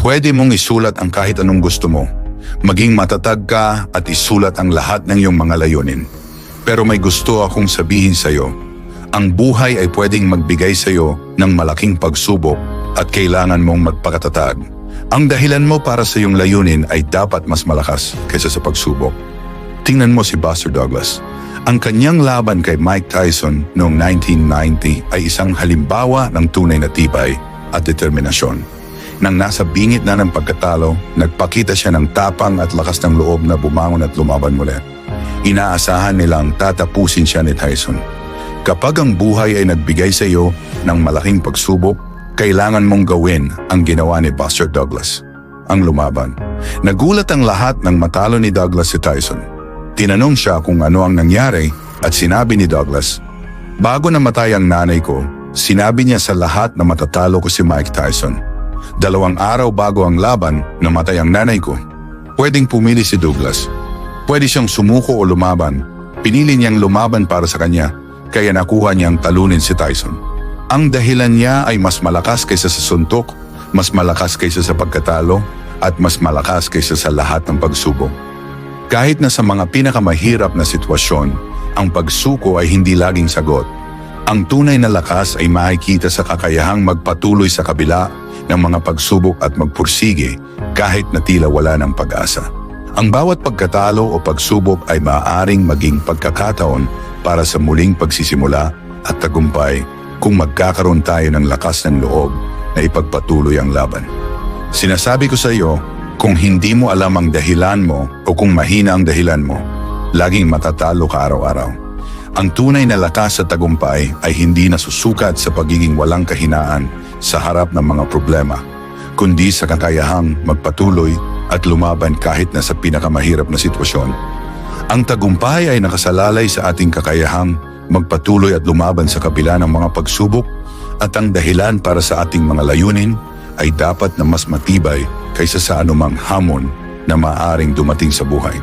Pwede mong isulat ang kahit anong gusto mo. Maging matatag ka at isulat ang lahat ng iyong mga layunin. Pero may gusto akong sabihin sa iyo. Ang buhay ay pwedeng magbigay sa iyo ng malaking pagsubok at kailangan mong magpakatatag. Ang dahilan mo para sa iyong layunin ay dapat mas malakas kaysa sa pagsubok. Tingnan mo si Buster Douglas. Ang kanyang laban kay Mike Tyson noong 1990 ay isang halimbawa ng tunay na tibay at determinasyon. Nang nasa bingit na ng pagkatalo, nagpakita siya ng tapang at lakas ng loob na bumangon at lumaban muli. Inaasahan nilang tatapusin siya ni Tyson. Kapag ang buhay ay nagbigay sa iyo ng malaking pagsubok, kailangan mong gawin ang ginawa ni Buster Douglas, ang lumaban. Nagulat ang lahat nang matalo ni Douglas si Tyson. Tinanong siya kung ano ang nangyari at sinabi ni Douglas, Bago namatay ang nanay ko, sinabi niya sa lahat na matatalo ko si Mike Tyson. Dalawang araw bago ang laban, namatay ang nanay ko. Pwedeng pumili si Douglas. Pwede siyang sumuko o lumaban. Pinili niyang lumaban para sa kanya, kaya nakuha niyang talunin si Tyson. Ang dahilan niya ay mas malakas kaysa sa suntok, mas malakas kaysa sa pagkatalo, at mas malakas kaysa sa lahat ng pagsubok. Kahit na sa mga pinakamahirap na sitwasyon, ang pagsuko ay hindi laging sagot. Ang tunay na lakas ay makikita sa kakayahang magpatuloy sa kabila ng mga pagsubok at magpursige kahit na tila wala ng pag-asa. Ang bawat pagkatalo o pagsubok ay maaaring maging pagkakataon para sa muling pagsisimula at tagumpay kung magkakaroon tayo ng lakas ng loob na ipagpatuloy ang laban. Sinasabi ko sa iyo, kung hindi mo alam ang dahilan mo o kung mahina ang dahilan mo, laging matatalo ka araw-araw. Ang tunay na lakas sa tagumpay ay hindi nasusukat sa pagiging walang kahinaan sa harap ng mga problema, kundi sa kakayahang magpatuloy at lumaban kahit na sa pinakamahirap na sitwasyon. Ang tagumpay ay nakasalalay sa ating kakayahang magpatuloy at lumaban sa kabila ng mga pagsubok at ang dahilan para sa ating mga layunin ay dapat na mas matibay kaysa sa anumang hamon na maaring dumating sa buhay.